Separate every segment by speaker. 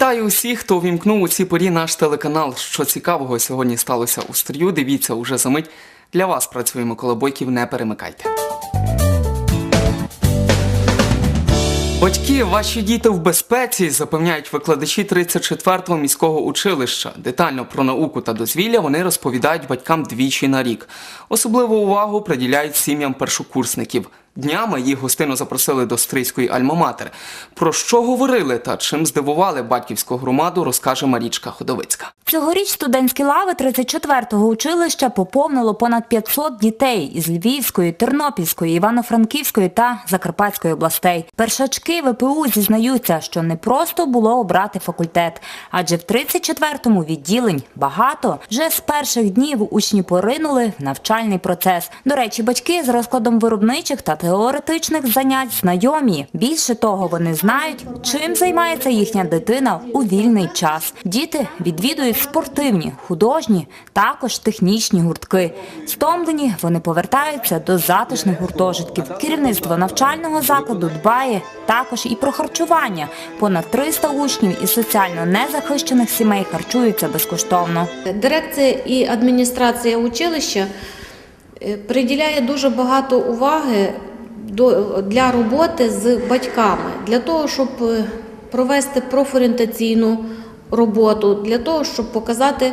Speaker 1: Вітаю усіх, хто увімкнув у цій порі наш телеканал. Що цікавого сьогодні сталося у стрію. Дивіться уже за мить. Для вас працює Микола Бойків, не перемикайте. Батьки, ваші діти в безпеці, запевняють викладачі 34-го міського училища. Детально про науку та дозвілля вони розповідають батькам двічі на рік. Особливу увагу приділяють сім'ям першокурсників. Днями їх гостину запросили до стрийської альма-матер. Про що говорили та чим здивували батьківську громаду, розкаже Марічка Ходовицька.
Speaker 2: Цьогоріч студентські лави 34-го училища поповнило понад 500 дітей із Львівської, Тернопільської, Івано-Франківської та Закарпатської областей. Першачки ВПУ зізнаються, що не просто було обрати факультет, адже в 34-му відділень багато. Вже з перших днів учні поринули в навчальний процес. До речі, батьки з розкладом виробничих та теоретичних занять знайомі. Більше того, вони знають, чим займається їхня дитина у вільний час. Діти відвідують спортивні, художні, також технічні гуртки. Стомлені вони повертаються до затишних гуртожитків. Керівництво навчального закладу дбає також і про харчування. Понад 300 учнів із соціально незахищених сімей харчуються безкоштовно.
Speaker 3: Дирекція і адміністрація училища е, приділяє дуже багато уваги для роботи з батьками, для того, щоб е, провести профорієнтаційну роботу, для того, щоб показати,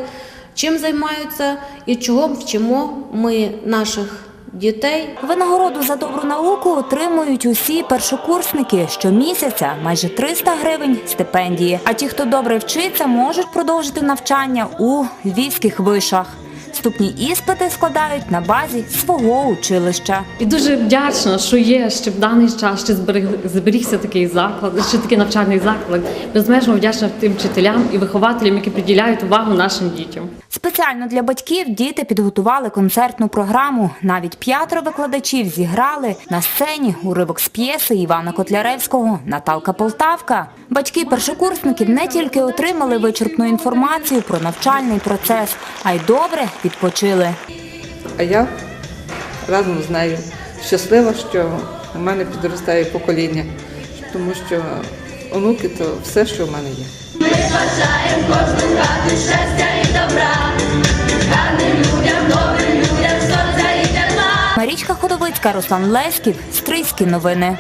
Speaker 3: чим займаються і чого вчимо ми наших дітей.
Speaker 2: Винагороду за добру науку отримують усі першокурсники щомісяця майже 300 гривень стипендії. А ті, хто добре вчиться, можуть продовжити навчання у львівських вишах. Вступні іспити складають на базі свого училища.
Speaker 4: І дуже вдячна, що є ще в даний час ще зберег, зберігся такий заклад, ще такий навчальний заклад. Безмежно вдячна тим вчителям і вихователям, які приділяють увагу нашим дітям.
Speaker 2: Спеціально для батьків діти підготували концертну програму. Навіть п'ятеро викладачів зіграли на сцені уривок з п'єси Івана Котляревського Наталка Полтавка. Батьки першокурсників не тільки отримали вичерпну інформацію про навчальний процес, а й добре відпочили.
Speaker 5: А я разом з нею щаслива, що у мене підростає покоління, тому що онуки то все, що в мене є.
Speaker 2: Марічка Ходовицька, Руслан Леськів, Стрийські новини.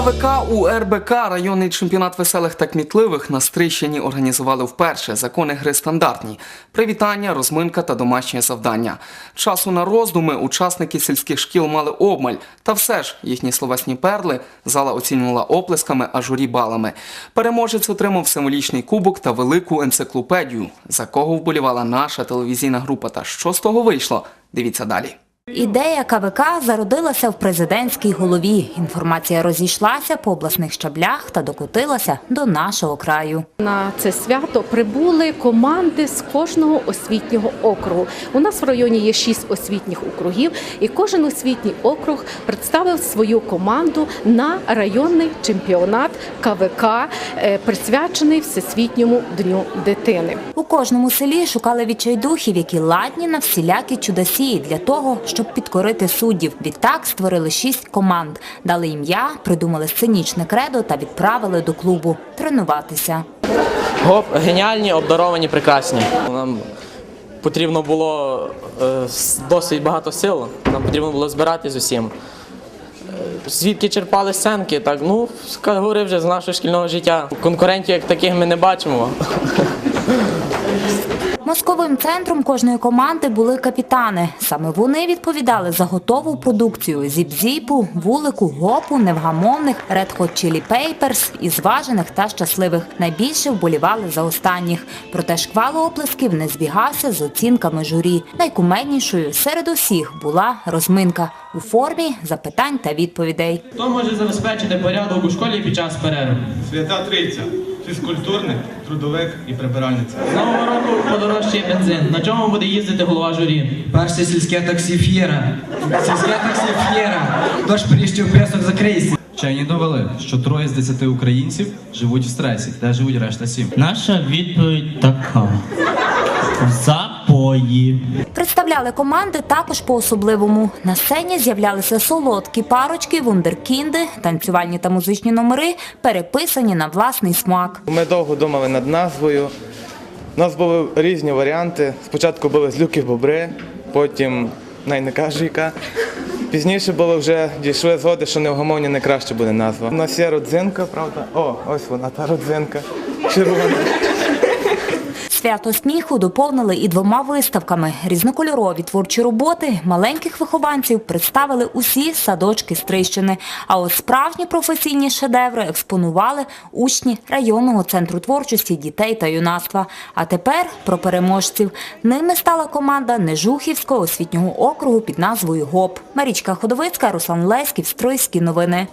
Speaker 1: КВК у РБК районний чемпіонат веселих та кмітливих на Стрийщині організували вперше. Закони гри стандартні: привітання, розминка та домашнє завдання. Часу на роздуми учасники сільських шкіл мали обмаль. Та все ж їхні словесні перли зала оцінювала оплесками, а журі балами. Переможець отримав символічний кубок та велику енциклопедію. За кого вболівала наша телевізійна група та що з того вийшло? Дивіться далі.
Speaker 2: Ідея КВК зародилася в президентській голові. Інформація розійшлася по обласних щаблях та докотилася до нашого краю.
Speaker 6: На це свято прибули команди з кожного освітнього округу. У нас в районі є шість освітніх округів, і кожен освітній округ представив свою команду на районний чемпіонат КВК, е, присвячений Всесвітньому дню дитини.
Speaker 2: У кожному селі шукали відчайдухів, які ладні на всілякі чудосії для того, щоб підкорити суддів. Відтак створили шість команд, дали ім'я, придумали сценічне кредо та відправили до клубу тренуватися.
Speaker 7: Гоп, геніальні, обдаровані, прекрасні. Нам потрібно було е, досить багато сил, нам потрібно було збиратись з усім. Е, Звідки черпали сценки, так, ну, говорив вже з нашого шкільного життя. Конкурентів як таких ми не бачимо.
Speaker 2: Мозковим центром кожної команди були капітани. Саме вони відповідали за готову продукцію зіп-зіпу, вулику, гопу, невгамовних, Red Hot Chili Peppers і зважених та щасливих. Найбільше вболівали за останніх. Проте шквал оплесків не збігався з оцінками журі. Найкумеднішою серед усіх була розминка у формі запитань та відповідей.
Speaker 8: Хто може забезпечити порядок у школі під час перерви?
Speaker 9: Свята Трійця, фізкультурник, трудовик і прибиральниця.
Speaker 8: З нового року подорожчає бензин. На чому буде їздити голова журі?
Speaker 10: Перше сільське таксі Ф'єра. Сільське таксі Ф'єра. Тож пріщив песок закрийся.
Speaker 9: Вчені довели, що троє з десяти українців живуть в стресі, де живуть решта сім.
Speaker 11: Наша відповідь така. За
Speaker 8: Ої.
Speaker 2: Представляли команди також по-особливому. На сцені з'являлися солодкі парочки, вундеркінди, танцювальні та музичні номери, переписані на власний смак.
Speaker 11: Ми довго думали над назвою. У нас були різні варіанти. Спочатку були злюки бобри, потім най не кажу яка. Пізніше було вже дійшли згоди, що невгомовні не краще буде назва. У нас є родзинка, правда? О, ось вона, та родзинка. Червона.
Speaker 2: Свято сміху доповнили і двома виставками. Різнокольорові творчі роботи маленьких вихованців представили усі садочки Стрищини. А от справжні професійні шедеври експонували учні районного центру творчості дітей та юнацтва. А тепер про переможців. Ними стала команда Нежухівського освітнього округу під назвою ГОП. Марічка Ходовицька, Руслан Леськів, Стройські новини.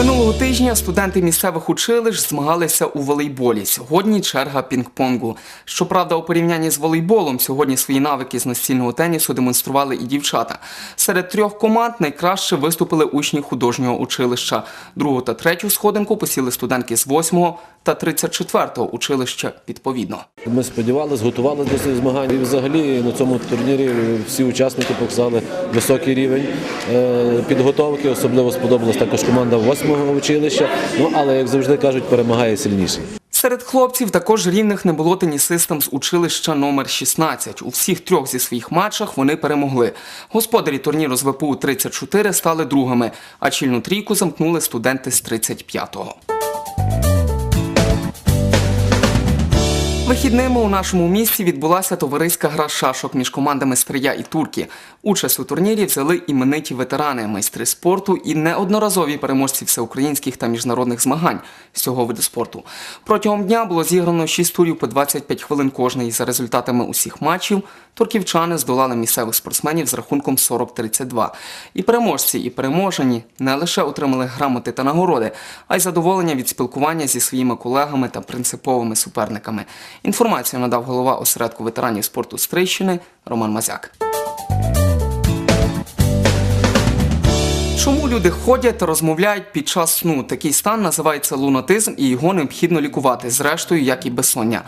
Speaker 1: Минулого тижня студенти місцевих училищ змагалися у волейболі. Сьогодні черга пінг-понгу. Щоправда, у порівнянні з волейболом сьогодні свої навики з настільного тенісу демонстрували і дівчата. Серед трьох команд найкраще виступили учні художнього училища. Другу та третю сходинку посіли студентки з 8 та 34 училища відповідно.
Speaker 12: Ми сподівалися, готувалися до цих змагань. І взагалі на цьому турнірі всі учасники показали високий рівень е, підготовки. Особливо сподобалась також команда 8-го училища. Ну але як завжди кажуть, перемагає сильніший.
Speaker 1: Серед хлопців також рівних не було тенісистам з училища номер 16. У всіх трьох зі своїх матчах вони перемогли. Господарі турніру з ВПУ 34 стали другими, а чільну трійку замкнули студенти з 35-го. Вихідними у нашому місті відбулася товариська гра шашок між командами Стрия і Турки. Участь у турнірі взяли імениті ветерани, майстри спорту і неодноразові переможці всеукраїнських та міжнародних змагань з цього виду спорту. Протягом дня було зіграно 6 турів по 25 хвилин кожний. За результатами усіх матчів турківчани здолали місцевих спортсменів з рахунком 40-32. І переможці, і переможені не лише отримали грамоти та нагороди, а й задоволення від спілкування зі своїми колегами та принциповими суперниками. Інформацію надав голова осередку ветеранів спорту Стрийщини Роман Мазяк. Чому люди ходять та розмовляють під час сну? Такий стан називається лунатизм і його необхідно лікувати, зрештою, як і безсоння.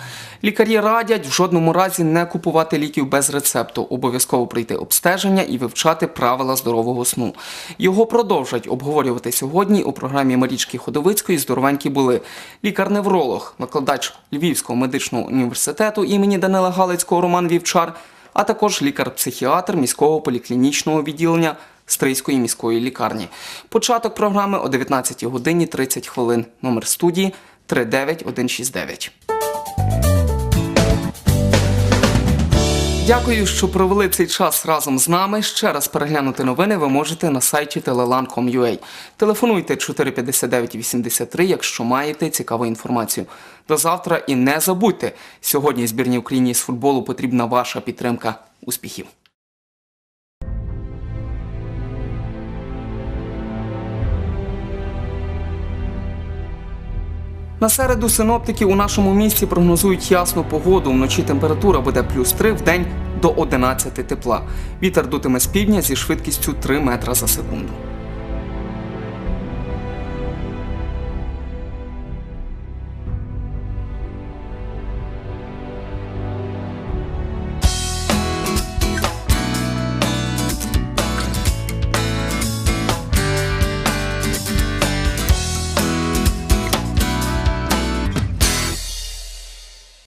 Speaker 1: Лікарі радять в жодному разі не купувати ліків без рецепту, обов'язково пройти обстеження і вивчати правила здорового сну. Його продовжать обговорювати сьогодні у програмі Марічки Ходовицької Здоровенькі були лікар-невролог, викладач Львівського медичного університету імені Данила Галицького Роман Вівчар, а також лікар-психіатр міського поліклінічного відділення Стрийської міської лікарні. Початок програми о 19 годині 30 хвилин. Номер студії 39169. Дякую, що провели цей час разом з нами. Ще раз переглянути новини ви можете на сайті telelan.com.ua. Телефонуйте 459 83, якщо маєте цікаву інформацію. До завтра і не забудьте, сьогодні збірній Україні з футболу потрібна ваша підтримка. Успіхів! На середу синоптики у нашому місті прогнозують ясну погоду. Вночі температура буде плюс 3, в день до 11 тепла. Вітер дутиме з півдня зі швидкістю 3 метра за секунду.